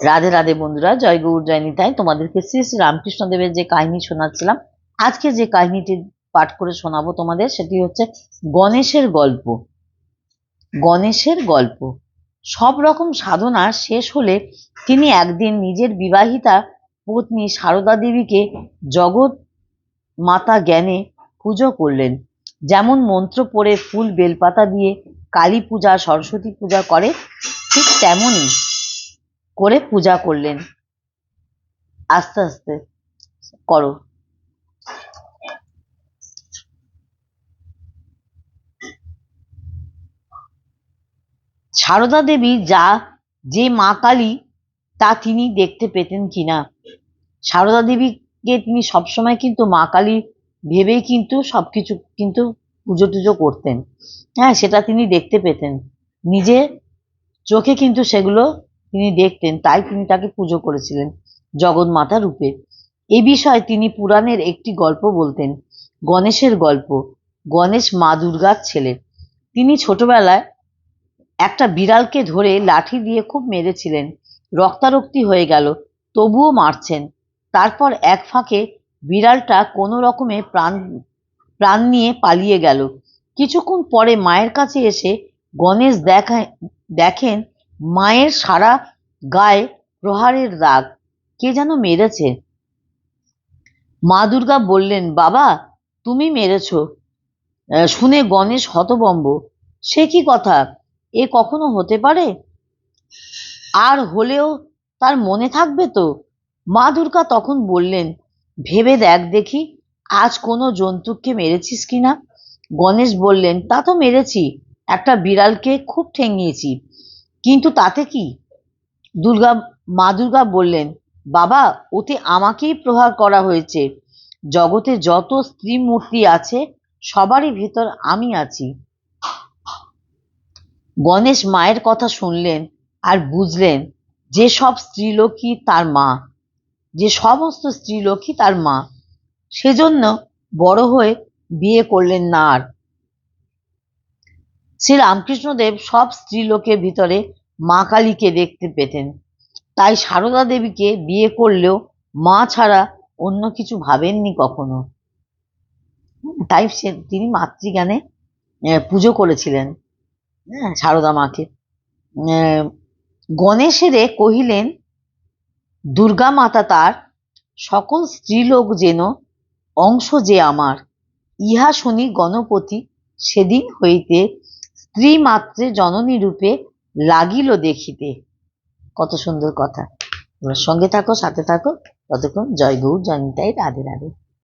রাধে রাধে বন্ধুরা, জয় গৌর, জয় নিতাই। তোমাদেরকে শ্রী শ্রী রামকৃষ্ণ দেবের যে কাহিনী শোনাচ্ছিলাম, আজকে যে কাহিনীটি পাঠ করে শোনাবো তোমাদের, সেটি হচ্ছে গণেশের গল্প। গণেশের গল্প। সব রকম সাধনা শেষ হলে তিনি একদিন নিজের বিবাহিতা পত্নী সারদা দেবীকে জগৎ মাতা জ্ঞানে পুজো করলেন। যেমন মন্ত্র পড়ে ফুল বেলপাতা দিয়ে কালী পূজা, সরস্বতী পূজা করে, ঠিক তেমনই করে পূজা করলেন। আস্তে আস্তে করো। সারদা দেবী যা, যে মা কালী, তা তিনি দেখতে পেতেন কিনা? সারদা দেবীকে তিনি সবসময় কিন্তু মা কালী ভেবেই কিন্তু সবকিছু কিন্তু পুজো টুজো করতেন। হ্যাঁ সেটা তিনি দেখতে পেতেন। নিজে চোখে কিন্তু সেগুলো তিনি দেখতেন তাই তিনি তাকে পুজো করেছিলেন জগন্মাতা রূপে। এ বিষয়ে তিনি পুরাণের একটি গল্প বলতেন, গণেশের গল্প, গণেশ মা দুর্গার ছেলে। তিনি ছোটবেলায় একটা বিড়ালকে ধরে লাঠি দিয়ে খুব মেরেছিলেন, রক্তারক্তি হয়ে গেল, তবুও মারছেন। তারপর এক ফাঁকে বিড়ালটা কোনো রকমে প্রাণ প্রাণ নিয়ে পালিয়ে গেল। কিছুক্ষণ পরে মায়ের কাছে এসে গণেশ দেখায় দেখেন মায়ের সারা গায়ে প্রহারের দাগ কে যেন মেরেছে। মা দুর্গা বললেন, বাবা, তুমি মেরেছ। শুনে গণেশ হতবম্ব। সে কি কথা? এ কখনো হতে পারে? আর হলেও তার মনে থাকবে তো? মা দুর্গা তখন বললেন, ভেবে দেখ দেখি, আজ কোনো জন্তুকে মেরেছিস কিনা গণেশ বললেন, তা তো মেরেছি। একটা বিড়ালকে খুব ঠেঙিয়েছি কিন্তু তাতে কি? দুর্গা, মা দুর্গা বললেন, বাবা, ওতে আমাকেই প্রহার করা হয়েছে। জগতে যত স্ত্রী মূর্তি আছে, সবারই ভেতর আমি আছি। গণেশ মায়ের কথা শুনলেন আর বুঝলেন যে সব স্ত্রীলোকই তার মা, যে সমস্ত স্ত্রীলোকই তার মা। সেজন্য বড় হয়ে বিয়ে করলেন না আর। শ্রী রামকৃষ্ণদেব সব স্ত্রীলোকের ভিতরে মা কালীকে দেখতে পেতেন। তাই সারদা দেবীকে বিয়ে করলেও মা ছাড়া অন্য কিছু ভাবেননি কখনো। তাই সে, তিনি মাতৃজ্ঞানে পুজো করেছিলেন হ্যাঁ সারদা মাকে। গণেশেরে কহিলেন, দুর্গা মাতা তার সকল স্ত্রীলোক যেন অংশ যে আমার, ইহা শুনি গণপতি সেদিন হইতে স্ত্রী মাত্রে জননী রূপে লাগিল দেখিতে। কত সুন্দর কথা। সঙ্গে থাকো, সাথে থাকো। ততক্ষণ জয় গৌর জয়নিতাই রাধে রাধে।